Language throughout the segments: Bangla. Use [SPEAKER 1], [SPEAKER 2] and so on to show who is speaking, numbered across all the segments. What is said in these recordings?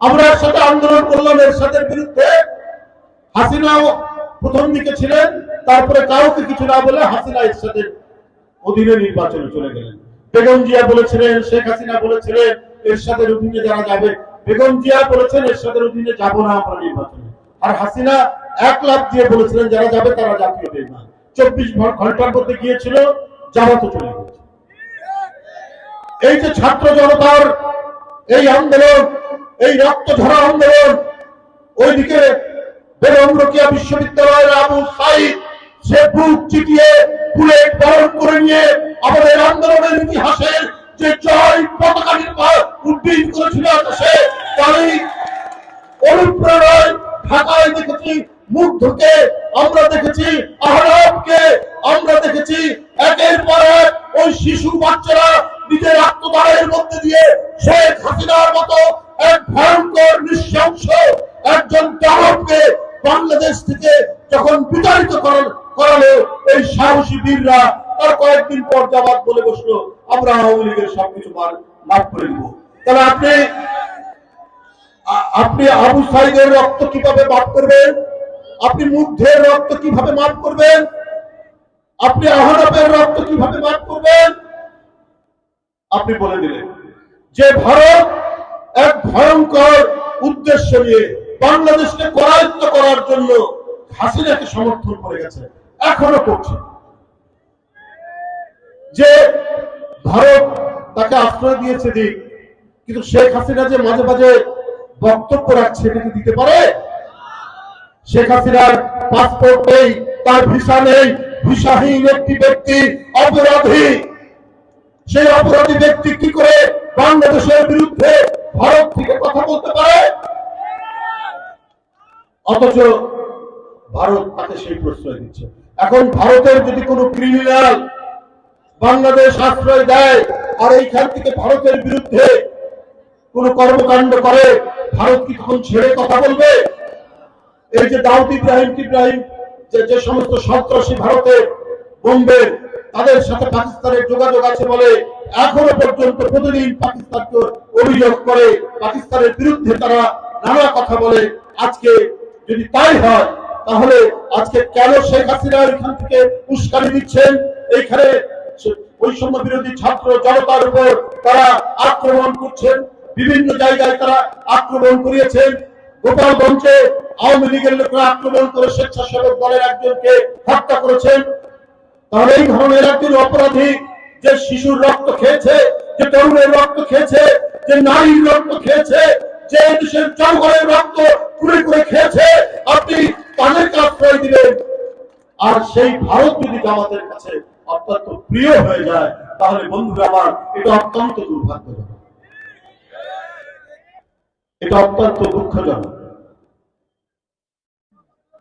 [SPEAKER 1] আমরা একসাথে আন্দোলন করলাম, এরশাদের বিরুদ্ধে। হাসিনাও প্রথম দিকে ছিলেন, তারপরে কাউকে কিছু না বলে হাসিনা এরশাদের অধীনে নির্বাচনে চলে গেলেন। বেগম জিয়া বলেছিলেন, শেখ হাসিনা বলেছিলেন, এরশাদের অধীনে যারা যাবে। বেগম জিয়া বলেছেন, এরশাদের অধীনে যাব না আমরা নির্বাচনে। আর হাসিনা এক লাখ দিয়ে বলেছিলেন, যারা যাবে তারা জাতীয় বেইমান চব্বিশ ঘণ্টার মধ্যে গিয়েছিল, যাওয়া তো চলে গেছে। এই যে ছাত্র জনতার এই আন্দোলন এই রক্ত ধরা আন্দোলন, ওইদিকে বেগম বিশ্ববিদ্যালয়ের আবু সাইদ, সে বুক চিটিয়ে বুলেট বরণ করে নিয়ে আমাদের আন্দোলনের ইতিহাসের যে জয় পতাকা উড্ডীন করেছিল আকাশে, তারই অনুপ্রেরণায় ঢাকায় দেখেছি মুগ্ধকে, আমরা দেখেছি আহরাবকে আমরা দেখেছি একের পর এক ওই শিশু বাচ্চারা নিজের আত্মদানের মধ্যে দিয়ে শেখ হাসিনার মতো বাংলাদেশ থেকে যখন বিতাড়িত করালো এই সাহসী বীররা তার কয়েকদিন পর যাবাদ বলে বসল, আমরা আওয়ামী লীগের সবকিছু মাফ করে দিব। তাহলে আপনি আপনি আবু সাইদের রক্ত কীভাবে মাফ করবেন? আপনি মুগ্ধের রক্ত কীভাবে মাফ করবেন? আপনি আহরবের রক্ত কীভাবে মাফ করবেন? আপনি বলে দিলেন যে ভারত এক ভয়ঙ্কর উদ্দেশ্য নিয়ে বাংলাদেশকে করায়ত্ত করার জন্য হাসিনাকে সমর্থন করে গেছে, এখনও করছে। যে ভারত তাকে আশ্রয় দিয়েছে দিক কিন্তু শেখ হাসিনা যে মাঝে মাঝে বক্তব্য রাখছে এটা দিতে পারে? শেখ হাসিনার পাসপোর্ট নেই, তার ভিসা নেই ভিসাহীন একটি ব্যক্তি অপরাধী। সেই অপরাধী ব্যক্তি কি করে বাংলাদেশের বিরুদ্ধে ভারত থেকে কথা বলতে পারে? অথচ ভারত তাকে সেই প্রশ্রয় দিচ্ছে। এখন ভারতের যদি কোনো ক্রিমিনাল বাংলাদেশ আশ্রয় দেয়, আর এইখান থেকে ভারতের বিরুদ্ধে কোন কর্মকাণ্ড করে, ভারত কি তখন ছেড়ে কথা বলবে? এই যে দাউদ ইব্রাহিম ইব্রাহিম যে সমস্ত সন্ত্রাসী ভারতে বোম্বের তাদের সাথে পাকিস্তানের যোগাযোগ আছে বলে এখনও পর্যন্ত প্রতিদিন পাকিস্তানকে অভিযোগ করে, পাকিস্তানের বিরুদ্ধে তারা নানা কথা বলে। আজকে যদি তাই হয়, তাহলে আজকে কেন শেখ হাসিনা এখান থেকে উস্কানি দিচ্ছেন? এইখানে বৈষম্য বিরোধী ছাত্র জনতার উপর তারা আক্রমণ করছেন। বিভিন্ন জায়গায় তারা আক্রমণ করিয়েছেন। গোপালগঞ্জে আওয়ামী লীগের লোকরা আক্রমণ করে স্বেচ্ছাসেবক দলের একজনকে হত্যা করেছেন। তাহলে এই ধরনের একজন অপরাধী যে শিশুর রক্ত খেয়েছে, যে তরুণের রক্ত খেয়েছে, যে নারীর রক্ত খেয়েছে, যে দেশের জনগণের রক্ত আর সেই ভারত যদি জামাতের কাছে অত্যন্ত প্রিয় হয়ে যায়, তাহলে বন্ধুরা আমার, এটা অত্যন্ত দুর্ভাগ্যজনক এটা অত্যন্ত দুঃখজনক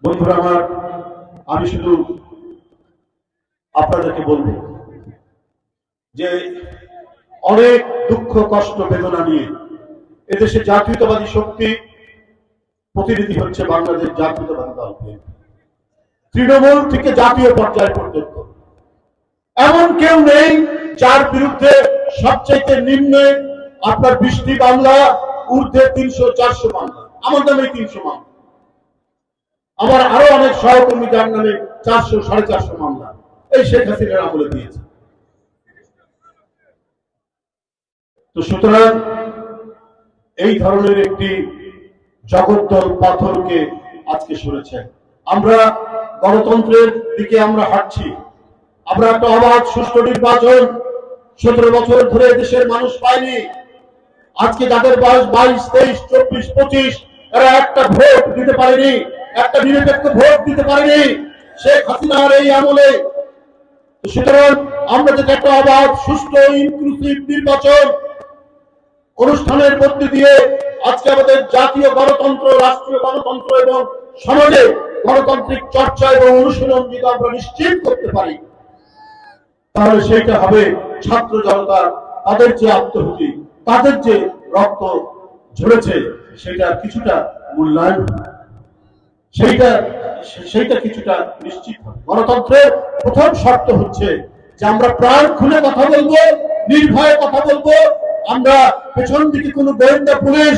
[SPEAKER 1] বন্ধুরা আমার, আমি শুধু আপনাদেরকে বলব যে অনেক দুঃখ, কষ্ট, বেদনা নিয়ে এদেশে জাতীয়তাবাদী শক্তি প্রতিনিধি হচ্ছে বাংলাদেশ জাতীয়তাবাদী দল। তৃণমূল থেকে জাতীয় পর্যায় পর্যন্ত। এমন কেউ নেই যার বিরুদ্ধে সবচাইতে নিম্নে আপনার বৃষ্টি বাংলা, ঊর্ধ্বে তিনশো, চারশো মামলা আমার নামে তিনশো মামলা আমার আরও অনেক সহকর্মী যার নামে চারশো, সাড়ে চারশো মামলা এই শেখ হাসিনার আমলে দিয়েছে। তো সুতরাং এই ধরনের একটি জগদ্দল পাথরকে আজকে শুনেছেন আমরা গণতন্ত্রের দিকে আমরা হাঁটছি। আমরা একটা অবাধ, সুষ্ঠু নির্বাচন সতেরো বছর ধরে দেশের মানুষ পায়নি। আজকে যাদের বয়স বাইশ, তেইশ, চব্বিশ, পঁচিশ, এরা একটা ভোট দিতে পারেনি, একটা নিরপেক্ষ ভোট দিতে পারেনি। শেখ হাসিনার এই আমলে। সুতরাং আমরা যদি একটা অবাধ, সুষ্ঠু ইনক্লুসিভ নির্বাচন অনুষ্ঠানের মধ্যে দিয়ে আজকে আমাদের জাতীয় গণতন্ত্র, রাষ্ট্রীয় গণতন্ত্র এবং সমাজে গণতান্ত্রিক চর্চা এবং অনুশীলন যদি আমরা নিশ্চিত করতে পারি, তাহলে সেইটা হবে ছাত্র জনতার তাদের যে আত্মহুতি তাদের যে রক্ত ঝরেছে সেটা কিছুটা মূল্যায়ন সেইটা সেইটা কিছুটা নিশ্চিত গণতন্ত্রের প্রথম শর্ত হচ্ছে যে আমরা প্রাণ খুলে কথা বলব, নির্ভয়ে কথা বলব। আমরা পেছন দিকে কোনো গোয়েন্দা পুলিশ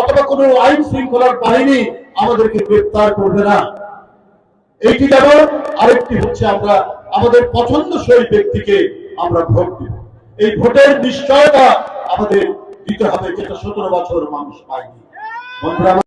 [SPEAKER 1] অথবা কোনো আইন শৃঙ্খলার বাহিনী আমাদেরকে গ্রেপ্তার করবে না। এইটি যেমন আরেকটি হচ্ছে আমরা, আমাদের পছন্দসই ব্যক্তিকে আমরা ভোট দিব। এই ভোটের নিশ্চয়তা আমাদের দিতে হবে, যেটা সতেরো বছর মানুষ পায়নি। বন্ধুরা